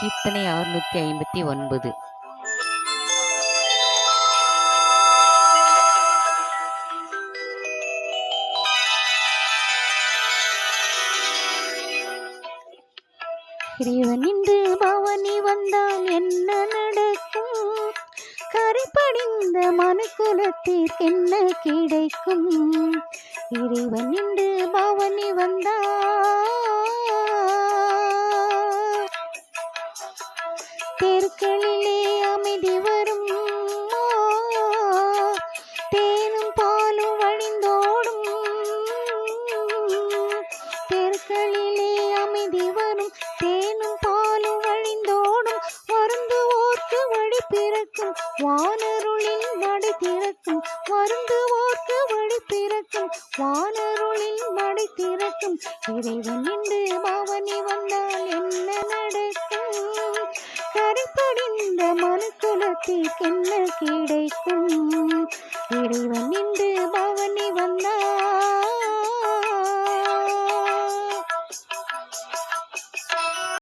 கீர்த்தனை அறுநூத்தி ஐம்பத்தி ஒன்பது. இறைவன் இன்று பவனி வந்தால் என்ன நடக்கும்? கரைப்படிந்த மனுக்குலத்திற்கு என்ன கிடைக்கும்? இறைவன் இன்று பவனி வந்தால் தெருக்களிலே அமைதி வரும். தேனும் பாலும் வழிந்தோடும். தெருக்களிலே அமைதி வரும். தேனும் பாலும் வழிந்தோடும். வருந்துவோர்க்கு வழி பிறக்கும். வானருளில் நடை திறக்கும். வருந்துவோர்க்கு வழி பிறக்கும். வானருளில் நடை திறக்கும். இறைவன் இன்று பவனி கரைப்படிந்த மனுக்குலத்திற்கு என்ன கிடைக்கும்?